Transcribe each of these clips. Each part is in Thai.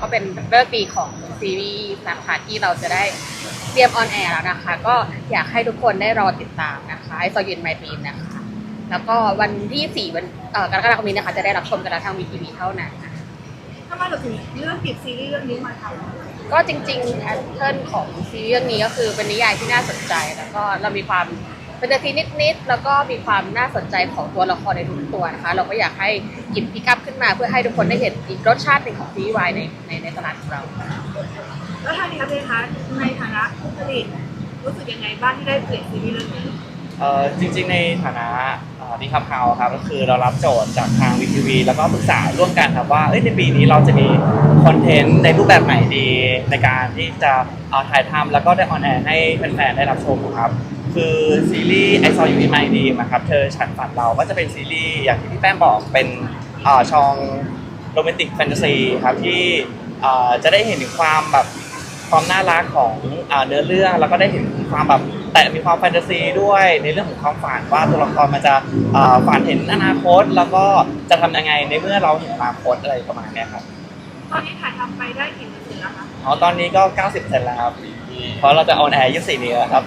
ก็เป็นเลิกษ์ดีของซีรีส์นะคะที่เราจะได้เตรียมออนแอร์แล้วนะคะ ก็อยากให้ทุกคนได้รอติดตามนะคะไอซอยินไมตรีนนะคะ แล้วก็วันที่ 4 วันเอ่อกรกฎาคมนี้นะคะ จะได้รับชมกันทางวีทีวีเท่านั้นนะคะทำไมเราถึงเลือกหยิบซีรีส์เรื่องนี้มาทำก็จริงๆแพทเทิร์นของซีรีส์เรื่องนี้ก็คือเป็นนิยายที่น่าสนใจ แล้วก็เรามีความ เป็นทีนิดๆแล้วก็มีความน่าสนใจของตัวละครในทุกตัวนะคะ เราก็อยากให้หยิบพิกัพขึ้นมาเพื่อให้ทุกคนได้เห็นอีกรสชาติหนึ่งของซีรีส์วายในในในตลาดของเรา แล้วทางนี้ครับเลยคะในฐานะผู้ผลิตรู้สึกยังไงบ้างที่ได้เปลี่ยนซีรีส์เรื่องนี้เอ่อจริงๆในฐานะดีคับเฮาครับก็คือเรารับโจทย์จากทางวีทีวีแล้วก็ปรึกษาร่วมกันครับว่าเอ้ยในปีนี้เราจะมีคอนเทนต์ในรูปแบบไหนดีในการที่จะเอาถ่ายทำแล้วก็ได้ออนแอร์ให้แฟนๆได้รับชมครับ คือซีรีส์ I saw you in my dream อะครับเธอฉันฝันเราก็จะเป็นซีรีส์อย่างที่พี่แป้งบอกเป็นอ่อช่องโรแมนติกแฟนตาซีครับที่อ่อจะได้เห็นถึงความแบบความน่ารักของอาเนื้อเรื่องแล้วก็ได้เห็นความแบบแต่มีความแฟนตาซีด้วยในเรื่องของความฝันว่าตัวละครมันจะอ่าฝันเห็นอนาคต แล้วก็จะทำยังไงในเมื่อเราเห็นอนาคตอะไรประมาณเนี้ยครับ ตอนนี้ถ่ายทำไปได้กี่เปอร์เซ็นต์แล้วคะอ๋อตอนนี้ก็ 90%แล้วครับ เพราะเราจะออนแอร์24นี้แล้วครับ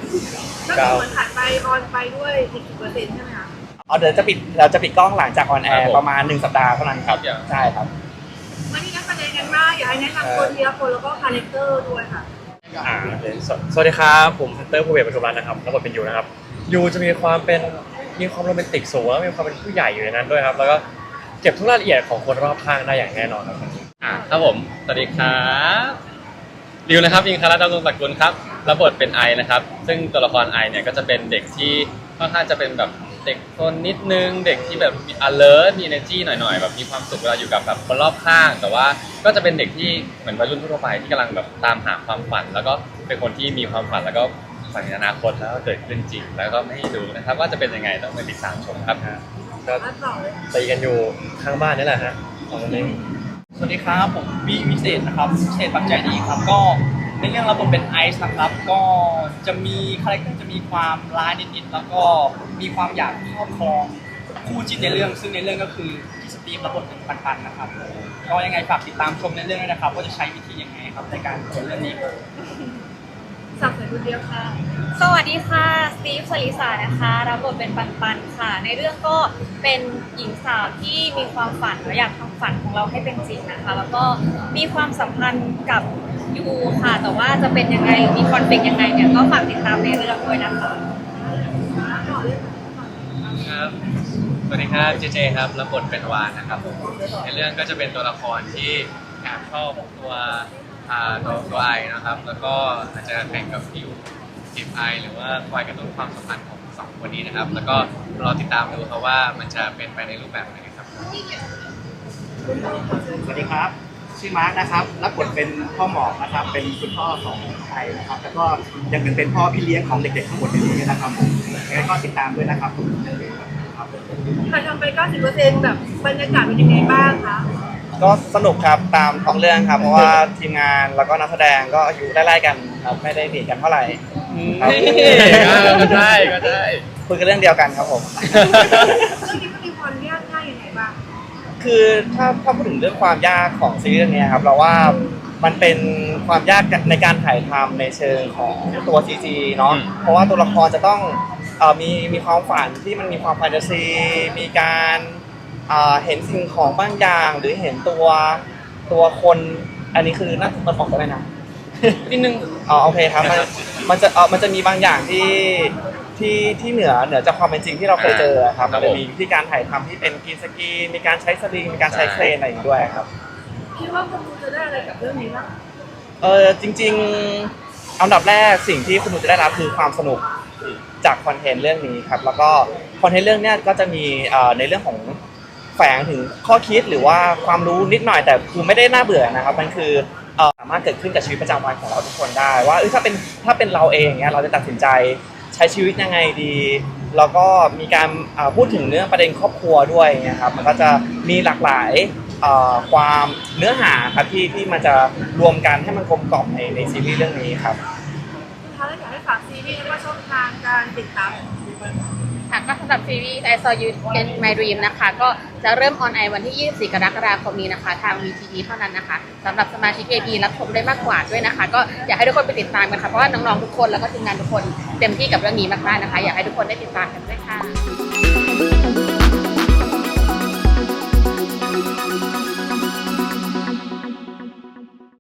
ก็คือเหมือนถ่ายไปออนไปด้วยอีกกี่เปอร์เซ็นต์ใช่ไหมคะเอาเดี๋ยวจะปิดเราจะปิดกล้องหลังจากออนแอครับร์ผมประมาณ 1 สัปดาห์เท่านั้นครับ ครับ ใช่ครับ วันนี้นักแสดงกันมากอยากให้แนะนำคนทีละคนแล้วก็คาแรคเตอร์ด้วยค่ะ อ่าสวสวัสดีครับ ผมพันเตอร์ภูเบศรปทุมรัตน์นะครับรับบทเป็นยูนะครับยูจะมีความเป็นมีความโรแมนติกสูงแล้วมีความเป็นผู้ใหญ่อยู่ในนั้นด้วยครับ แล้วก็เก็บทุกรายละเอียดของคนรอบข้างได้อย่างแน่นอนครับ อ่าครับผม สวัสดีครับริวนะครับอิงคาราดำรงศักดิ์กุลครับรับบทเป็นไอนะครับ ซึ่งตัวละครไอเนี่ยก็จะเป็นเด็กที่ค่อนข้างจะเป็นแบบเด็กโซนนิดนึง เด็กที่แบบมี alert มี energy หน่อยๆแบบมีความสุขเวลาอยู่กับแบบคนรอบข้าง แต่ว่าก็จะเป็นเด็กที่เหมือนวัยรุ่นทั่วไปที่กำลังแบบตามหาความฝัน แล้วก็เป็นคนที่มีความฝันแล้วก็ฝันในอนาคตแล้วก็เกิดขึ้นจริง แล้วก็ไม่รู้นะครับ ว่าจะเป็นยังไงต้องไปติดตามชมครับ ก็ตีกันอยู่ข้างบ้านนี่แหละฮะตอนนี้ วัสดีครับผมวีวิเศษนะครับวิเศษปัจจัยดีครับก็ในเรื่องรับบทเป็นไอซ์นะครับ ก็จะมีคาแรคเตอร์จะมีความร้ายนิดๆแล้วก็มีความอยากครอบครองคู่จิ้นในเรื่อง ซึ่งในเรื่องก็คือพี่สตีฟรับบทเป็นปันปันๆนะครับก็ยังไงฝากติดตามชมในเรื่องด้วยนะครับว่าจะใช้วิธียังไงครับในการผลเรื่องนี้สับสนคนเดียวค่ะ สวัสดีค่ะ สตีฟสลิสานะคะรับบทเป็นปันปันค่ะ ในเรื่องก็เป็นหญิงสาวที่มีความฝันและอยากทำฝันของเราให้เป็นจริงนะคะ แล้วก็มีความสัมพันธ์กับยูค่ะ แต่ว่าจะเป็นยังไงหรือมีคอนฟ lict ยังไงเนี่ยก็ฝากติดตามในเรื่องด้วยนะคะครับสวัสดีครับเจเจครับรับบทเป็นวานนะครับผมในเรื่องก็จะเป็นตัวละครที่แอบชอบตัวอ่าตัวตัวไอนะครับ แล้วก็อาจจะแข่งกับฟิว จีบไอหรือว่าคอยกระตุ้นความสัมพันธ์ของสองคนนี้นะครับ แล้วก็รอติดตามดูครับว่ามันจะเป็นไปในรูปแบบไหนครับ สวัสดีครับ ชื่อมาร์คนะครับ รับบทเป็นพ่อหมอกนะครับ เป็นคุณพ่อของไทยนะครับ แล้วก็ยังเป็นพ่อพี่เลี้ยงของเด็กๆทั้งหมดในนี้นะครับผมยังไงก็ติดตามด้วยนะครับครับถ่ายทำไป 90เปอร์เซ็นต์แบบบรรยากาศเป็นยังไงบ้างคะก็สนุกครับตามท้องเรื่องครับ เพราะว่าทีมงานแล้วก็นักแสดงก็อายุไล่ๆกันครับไม่ได้หนีกันเท่าไหร่ ครับก็ได้ก็ได้ คุยกันเรื่องเดียวกันครับผม เรื่องนี้มันมีความยากง่ายยังไงบ้างคือถ้าถ้าพูดถึงเรื่องความยากของซีรีส์เรื่องนี้ครับเราว่ามันเป็นความยากในการถ่ายทำในเชิงของตัว CG เนาะอืม เพราะว่าตัวละครจะต้องเอ่อมีมีความฝันที่มันมีความแฟนตาซี มีการเอ่อเห็นสิ่งของบางอย่าง หรือเห็นตัวตัวคน อันนี้คือน่ามันบอกได้ไหมนะ นิดนึงอ๋อโอเคครับมันมันจะเออมันจะมีบางอย่างที่ที่ที่เหนือเหนือจากความเป็นจริงที่เราเคยเจอครับ ครัมับนจะผมมีวิธีการถ่ายทำที่เป็นกรีนสกรีนมีการใช้สลิงมีการใช้เครนอะไรอย่างนี้ด้วยครับ คิดว่าคนดูจะได้อะไรกับเรื่องนี้บ้างเออจริงๆอันดับแรกสิ่งที่คุณหนูจะได้รับคือความสนุกจากคอนเทนต์เรื่องนี้ครับแล้วก็คอนเทนต์เรื่องเนี้ยก็จะมีเอ่อในเรื่องของแฝงถึงข้อคิดหรือว่าความรู้นิดหน่อยแต่คือไม่ได้น่าเบื่อนะครับ มันคือเอ่อ สามารถเกิดขึ้นกับชีวิตประจำวันของเราทุกคนได้ ว่าเอ้ยถ้าเป็นถ้าเป็นเราเองเนี้ยเราจะตัดสินใจใช้ชีวิตยังไงดีแล้วก็มีการพูดถึงเรื่อประเด็นครอบครัวด้วยเงี้ยครับมันก็จะมีหลากหลายความเนื้อหาครับที่ที่มันจะรวมกันให้มันกลมกล่อมในในซีรีส์เรื่องนี้ครับสุดท้าอยากให้ฝากซีรีส์วก็ช่องทางการติดตาม ค่ะก็สำหรับซีรีส์ I Saw ยูเกนไอดรีมนะคะ ก็จะเริ่มออนไอวันที่ 24 กรกฎาคมนี้นะคะ ทาง VTV เท่านั้นนะคะสำหรับสมาชิก AB รับชมได้มากกว่าด้วยนะคะ ก็อยากให้ทุกคนไปติดตามกันค่ะ เพราะว่าน้องๆ ทุกคนแล้วก็ทีมงานทุกคนเต็มที่กับเรื่องนี้มากๆนะคะ อยากให้ทุกคนได้ติดตามกันด้วยค่ะ